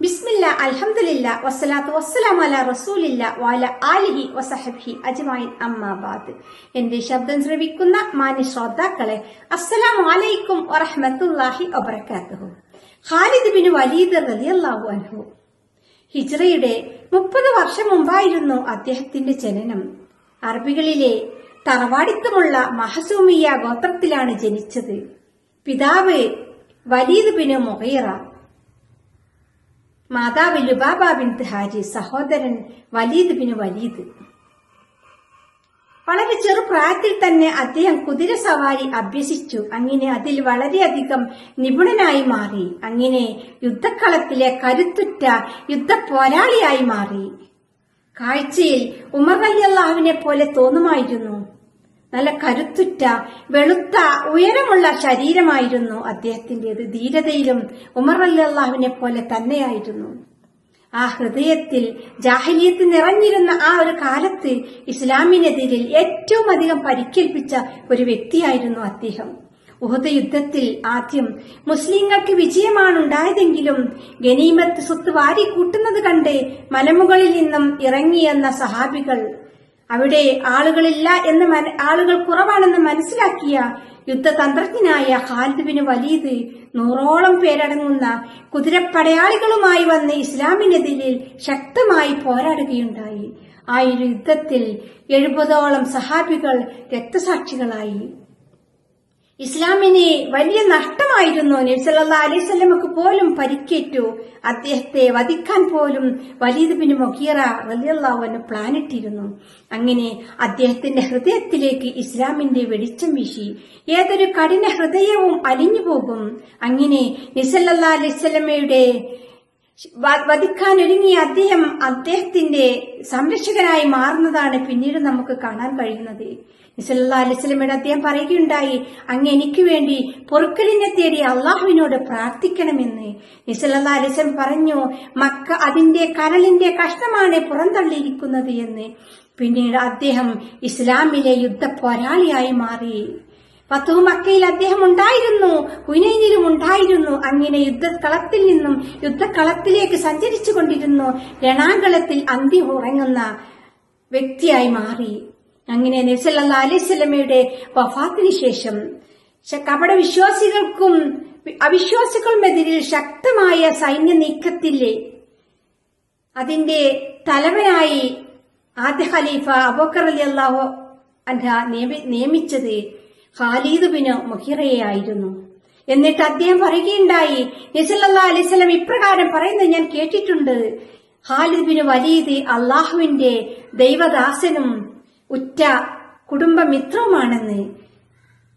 ബിസ്മില്ല അൽഹംദുലില്ല വസ്സലാത്തു വസ്സലാം അല റസൂലില്ല വാല ആലിഹി വസഹബിഹി അജ്മായിൻ അമ്മാബാദ് എന്റെ ശബ്ദം ശ്രവിക്കുന്ന മാന്യ ശ്രോതാക്കളെ അസ്സലാം അലൈക്കും വറഹ്മത്തുള്ളാഹി വബറകാതുഹു ഖാലിദ് ബിൻ വലീദ് റളിയല്ലാഹു അൻഹു. ഹിജ്റയുടെ മുപ്പത് വർഷം മുമ്പായിരുന്നു അദ്ദേഹത്തിന്റെ ജനനം. അറബികളിലെ തറവാടിത്തമുള്ള മഹസൂമിയ ഗോത്രത്തിലാണ് ജനിച്ചത്. പിതാവ് വലീദ് ബിൻ മുഹീറ മാതാവ് ലുബാബ ഹാജി സഹോദരൻ വലീദ് ബിൻ വലീദ്. വളരെ ചെറുപ്രായത്തിൽ തന്നെ അദ്ദേഹം കുതിര സവാരി അഭ്യസിച്ചു. അങ്ങനെ അതിൽ വളരെയധികം നിപുണനായി മാറി. അങ്ങനെ യുദ്ധക്കളത്തിലെ കരുത്തുറ്റ യുദ്ധ പോരാളിയായി മാറി. കാഴ്ചയിൽ ഉമർ അലിയല്ലാഹുവിനെ പോലെ തോന്നുമായിരുന്നു. നല്ല കരുത്തുറ്റ വെളുത്ത ഉയരമുള്ള ശരീരമായിരുന്നു അദ്ദേഹത്തിന്റെത്. ധീരതയിലും ഉമർ അല്ലാഹുവിനെ പോലെ തന്നെയായിരുന്നു. ആ ഹൃദയത്തിൽ ജാഹലിയത്ത് നിറഞ്ഞിരുന്ന ആ ഒരു കാലത്ത് ഇസ്ലാമിനെതിരിൽ ഏറ്റവും അധികം പരിക്കേൽപ്പിച്ച ഒരു വ്യക്തിയായിരുന്നു അദ്ദേഹം. ഉഹദ യുദ്ധത്തിൽ ആദ്യം മുസ്ലിങ്ങൾക്ക് വിജയമാണ് ഉണ്ടായതെങ്കിലും ഗനീമത്ത് സ്വത്ത് വാരി കൂട്ടുന്നത് കണ്ട് മലമുകളിൽ നിന്നും ഇറങ്ങിയെന്ന സഹാബികൾ അവിടെ ആളുകളില്ല എന്ന് ആളുകൾ കുറവാണെന്ന് മനസ്സിലാക്കിയ യുദ്ധതന്ത്രജ്ഞനായ ഖാലിദ് ബിൻ വലീദ് നൂറോളം പേരടങ്ങുന്ന കുതിരപ്പടയാളികളുമായി വന്ന് ഇസ്ലാമിനെതിരിൽ ശക്തമായി പോരാടുകയുണ്ടായി. ആ യുദ്ധത്തിൽ എഴുപതോളം സഹാബികൾ രക്തസാക്ഷികളായി. ഇസ്ലാമിന് വലിയ നഷ്ടമായിരുന്നു. നബ്സല്ലാ അലൈവല്ലമക്ക് പോലും പരിക്കേറ്റു. അദ്ദേഹത്തെ വധിക്കാൻ പോലും വലീദ് ബിൻ മൊഹീറ റലിയല്ലാവന് പ്ലാനിട്ടിരുന്നു. അങ്ങനെ അദ്ദേഹത്തിന്റെ ഹൃദയത്തിലേക്ക് ഇസ്ലാമിന്റെ വെളിച്ചം വീശി. ഏതൊരു കഠിന ഹൃദയവും അലിഞ്ഞു പോകും. അങ്ങനെ നിസല്ലാ അലൈവല്ലമയുടെ വ- വധിക്കാനൊരുങ്ങിയ അദ്ദേഹം അദ്ദേഹത്തിന്റെ സംരക്ഷകനായി മാറുന്നതാണ് പിന്നീട് നമുക്ക് കാണാൻ കഴിയുന്നത്. നിസല്ലാ അലിസ്ലമയുടെ അദ്ദേഹം പറയുകയുണ്ടായി അങ്ങ് എനിക്ക് വേണ്ടി പൊറുക്കലിനെ തേടി അള്ളാഹുവിനോട് പ്രാർത്ഥിക്കണമെന്ന്. നിസല്ലാ അലിസ്ലം പറഞ്ഞു മക്ക അതിന്റെ കരളിന്റെ കഷ്ണമാണ് പുറന്തള്ളിയിരിക്കുന്നത് എന്ന്. പിന്നീട് അദ്ദേഹം ഇസ്ലാമിലെ യുദ്ധ പോരാളിയായി മാറി. ഫത്തുഹ് മക്കയിൽ അദ്ദേഹം ഉണ്ടായിരുന്നു. ഹുനൈനിലും ഉണ്ടായിരുന്നു. അങ്ങനെ യുദ്ധക്കളത്തിൽ നിന്നും യുദ്ധക്കളത്തിലേക്ക് സഞ്ചരിച്ചു കൊണ്ടിരുന്നു. രണാങ്കളത്തിൽ അന്തി ഉറങ്ങുന്ന വ്യക്തിയായി മാറി. അങ്ങനെ നബ്സല്ലാ അലൈവല്ലമയുടെ വഫാത്തിന് ശേഷം കപട വിശ്വാസികൾക്കും അവിശ്വാസികളുമെതിരിൽ ശക്തമായ സൈന്യ നീക്കത്തില്ലേ അതിന്റെ തലവനായി ആദ്യ ഖലീഫ അബോക്കർ അലി അള്ളാഹു നിയമിച്ചത് ഖാലീദ് ബിന് മുഹിറയായിരുന്നു എന്നിട്ട് അദ്ദേഹം പറയുകയുണ്ടായി നസല്ലാ അലൈസ്ലം ഇപ്രകാരം പറയുന്നത് ഞാൻ കേട്ടിട്ടുണ്ട്. ഖാലിദ് ബിന് വലീദ് അള്ളാഹുവിന്റെ ദൈവദാസനും ഉറ്റ കുടുംബമിത്രവുമാണെന്ന്.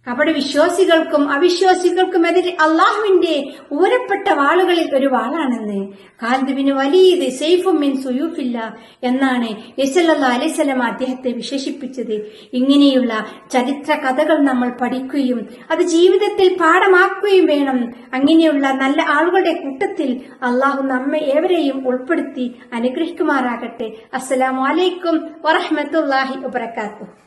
കപട വിശ്വാസികൾക്കും അവിശ്വാസികൾക്കും എതിരെ അള്ളാഹുവിന്റെ ഊരപ്പെട്ട വാളുകളിൽ ഒരു വാളാണെന്ന് ഖാലിദിബിന് വലിയത് സെയ്ഫും മിൻ സുയൂഫില്ല എന്നാണ് യസല്ലാ അലൈസലം അദ്ദേഹത്തെ വിശേഷിപ്പിച്ചത്. ഇങ്ങനെയുള്ള ചരിത്ര കഥകൾ നമ്മൾ പഠിക്കുകയും അത് ജീവിതത്തിൽ പാഠമാക്കുകയും വേണം. അങ്ങനെയുള്ള നല്ല ആളുകളുടെ കൂട്ടത്തിൽ അള്ളാഹു നമ്മെ ഏവരെയും ഉൾപ്പെടുത്തി അനുഗ്രഹിക്കുമാറാകട്ടെ. അസ്സലാമു അലൈക്കും വറഹ്മത്തുള്ളാഹി വബറകാതുഹു.